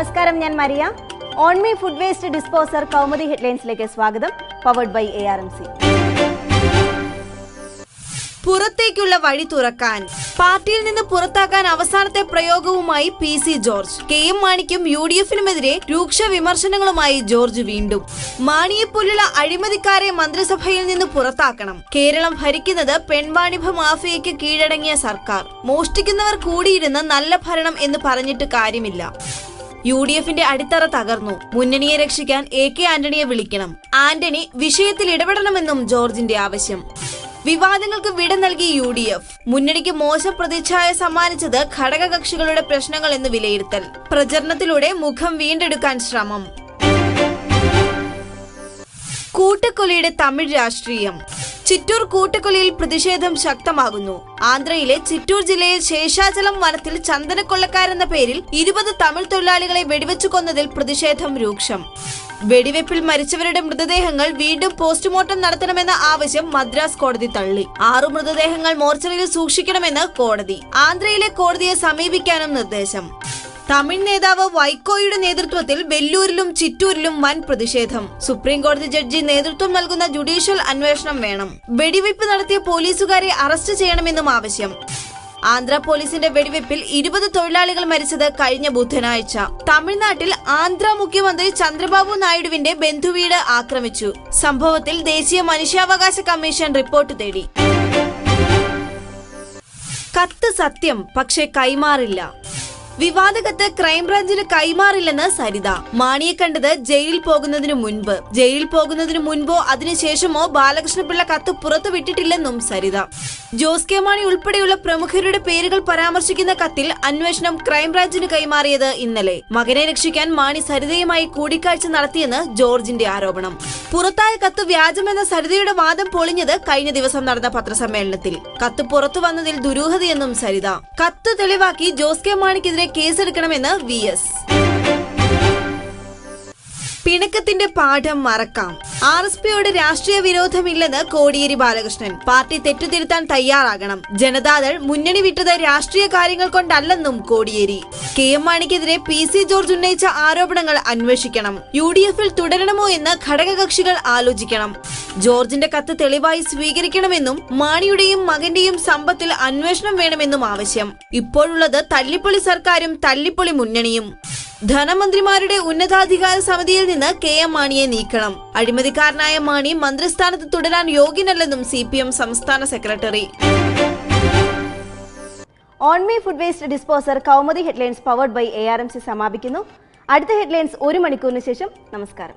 നമസ്കാരം ഞാൻ Maria. On me food waste disposer Kaumudi ഹെഡ്ലൈൻസിലേക്ക് സ്വാഗതം. Powered by A R M C പുറത്തേക്കുള്ള വഴി തുറക്കാൻ പാർട്ടിയിൽ നിന്ന് പുറത്താക്കാൻ അവസാനത്തെ പ്രയോഗവുമായി P C George. K M മാണിക്കും U D എഫിനുമെതിരെ രൂക്ഷ വിമർശനങ്ങളുമായി ജോർജ് വീണ്ടും. മാണിയെപ്പോലുള്ള അഴിമതിക്കാരെ മന്ത്രിസഭയിൽ നിന്ന് പുറത്താക്കണം. കേരളം ഭരിക്കുന്നത് പെൺവാണിഭ മാഫിയയ്ക്ക് കീഴടങ്ങിയ സർക്കാർ. മോഷ്ടിക്കുന്നവർ കൂടിയിരുന്ന് നല്ല ഭരണം എന്ന് പറഞ്ഞിട്ട് കാര്യമില്ല. യു ഡി എഫിന്റെ അടിത്തറ തകർന്നു. മുന്നണിയെ രക്ഷിക്കാൻ എ കെ ആന്റണിയെ വിളിക്കണം. ആന്റണി വിഷയത്തിൽ ഇടപെടണമെന്നും ജോർജിന്റെ ആവശ്യം. വിവാദങ്ങൾക്ക് വിട നൽകി യു ഡി എഫ് മുന്നണിക്ക് മോശം പ്രതിച്ഛായ സമ്മാനിച്ചത് ഘടകകക്ഷികളുടെ പ്രശ്നങ്ങൾ എന്ന് വിലയിരുത്തൽ. പ്രചരണത്തിലൂടെ മുഖം വീണ്ടെടുക്കാൻ ശ്രമം. കൂട്ടക്കൊലയുടെ തമിഴ് രാഷ്ട്രീയം. ചിറ്റൂർ കൂട്ടക്കൊലയിൽ പ്രതിഷേധം ശക്തമാകുന്നു. ആന്ധ്രയിലെ ചിറ്റൂർ ജില്ലയിൽ ശേഷാചലം വനത്തിൽ ചന്ദനക്കൊള്ളക്കാരെന്ന പേരിൽ ഇരുപത് തമിഴ് തൊഴിലാളികളെ വെടിവെച്ചു കൊന്നതിൽ പ്രതിഷേധം രൂക്ഷം. വെടിവെപ്പിൽ മരിച്ചവരുടെ മൃതദേഹങ്ങൾ വീണ്ടും പോസ്റ്റ്മോർട്ടം നടത്തണമെന്ന ആവശ്യം മദ്രാസ് കോടതി തള്ളി. ആറു മൃതദേഹങ്ങൾ മോർച്ചറിയിൽ സൂക്ഷിക്കണമെന്ന് കോടതി. ആന്ധ്രയിലെ കോടതിയെ സമീപിക്കാനും നിർദ്ദേശം. തമിഴ് നേതാവ് വൈക്കോയുടെ നേതൃത്വത്തിൽ വെല്ലൂരിലും ചിറ്റൂരിലും വൻ പ്രതിഷേധം. സുപ്രീംകോടതി ജഡ്ജി നേതൃത്വം നൽകുന്ന ജുഡീഷ്യൽ അന്വേഷണം വേണം. വെടിവെയ്പ് നടത്തിയ പോലീസുകാരെ അറസ്റ്റ് ചെയ്യണമെന്നും ആവശ്യം. ആന്ധ്ര പോലീസിന്റെ വെടിവെപ്പിൽ ഇരുപത് തൊഴിലാളികൾ മരിച്ചത് കഴിഞ്ഞ ബുധനാഴ്ച. തമിഴ്നാട്ടിൽ ആന്ധ്ര മുഖ്യമന്ത്രി ചന്ദ്രബാബു നായിഡുവിന്റെ ബന്ധുവീട് ആക്രമിച്ചു. സംഭവത്തിൽ ദേശീയ മനുഷ്യാവകാശ കമ്മീഷൻ റിപ്പോർട്ട് തേടി. കത്ത് സത്യം പക്ഷേ കൈമാറില്ല. വിവാദ കത്ത് ക്രൈംബ്രാഞ്ചിന് കൈമാറില്ലെന്ന് സരിത. മാണിയെ കണ്ടത് ജയിലിൽ പോകുന്നതിനു മുൻപ്. ജയിലിൽ പോകുന്നതിനു മുൻപോ അതിനുശേഷമോ ബാലകൃഷ്ണപിള്ള കത്ത് പുറത്തുവിട്ടിട്ടില്ലെന്നും സരിത. ജോസ് കെ മാണി ഉൾപ്പെടെയുള്ള പ്രമുഖരുടെ പേരുകൾ പരാമർശിക്കുന്ന കത്തിൽ അന്വേഷണം ക്രൈംബ്രാഞ്ചിന് കൈമാറിയത് ഇന്നലെ. മകനെ രക്ഷിക്കാൻ മാണി സരിതയുമായി കൂടിക്കാഴ്ച നടത്തിയെന്ന് ജോർജിന്റെ ആരോപണം. പുറത്തായ കത്ത് വ്യാജമെന്ന സരിതയുടെ വാദം പൊളിഞ്ഞത് കഴിഞ്ഞ ദിവസം നടന്ന പത്രസമ്മേളനത്തിൽ. കത്ത് പുറത്തു വന്നതിൽ ദുരൂഹതയെന്നും സരിത. കത്ത് തെളിവാക്കി ജോസ് കെ മാണിക്കെതിരെ കേസെടുക്കണമെന്ന് വി എസ്. പിണക്കത്തിന്റെ പാഠം മറക്കാം. ആർ എസ് പിയോട് രാഷ്ട്രീയ വിരോധമില്ലെന്ന് കോടിയേരി ബാലകൃഷ്ണൻ. പാർട്ടി തെറ്റുതിരുത്താൻ തയ്യാറാകണം. ജനതാദൾ മുന്നണി വിട്ടത് രാഷ്ട്രീയ കാര്യങ്ങൾ കൊണ്ടല്ലെന്നും കോടിയേരി. കെ എം മാണിക്കെതിരെ പി സി ജോർജ് ഉന്നയിച്ച ആരോപണങ്ങൾ അന്വേഷിക്കണം. യു ഡി എഫിൽ തുടരണമോ എന്ന് ഘടകകക്ഷികൾ ആലോചിക്കണം. ജോർജിന്റെ കത്ത് തെളിവായി സ്വീകരിക്കണമെന്നും മാണിയുടെയും മകന്റെയും സമ്പത്തിൽ അന്വേഷണം വേണമെന്നും ആവശ്യം. ഇപ്പോഴുള്ളത് തല്ലിപ്പൊളി സർക്കാരും തല്ലിപ്പൊളി മുന്നണിയും. ധനമന്ത്രിമാരുടെ ഉന്നതാധികാര സമിതിയിൽ നിന്ന് കെ എം മാണിയെ നീക്കണം. അഴിമതിക്കാരനായ മാണി മന്ത്രിസ്ഥാനത്ത് തുടരാൻ യോഗ്യനല്ലെന്നും സി സംസ്ഥാന secretary. On me food waste disposer Kaumudi headlines powered by A R M C സമാപിക്കുന്നു. അടുത്ത ഹെഡ്ലൈൻസ് ഒരു മണിക്കൂറിന് ശേഷം നമസ്കാരം.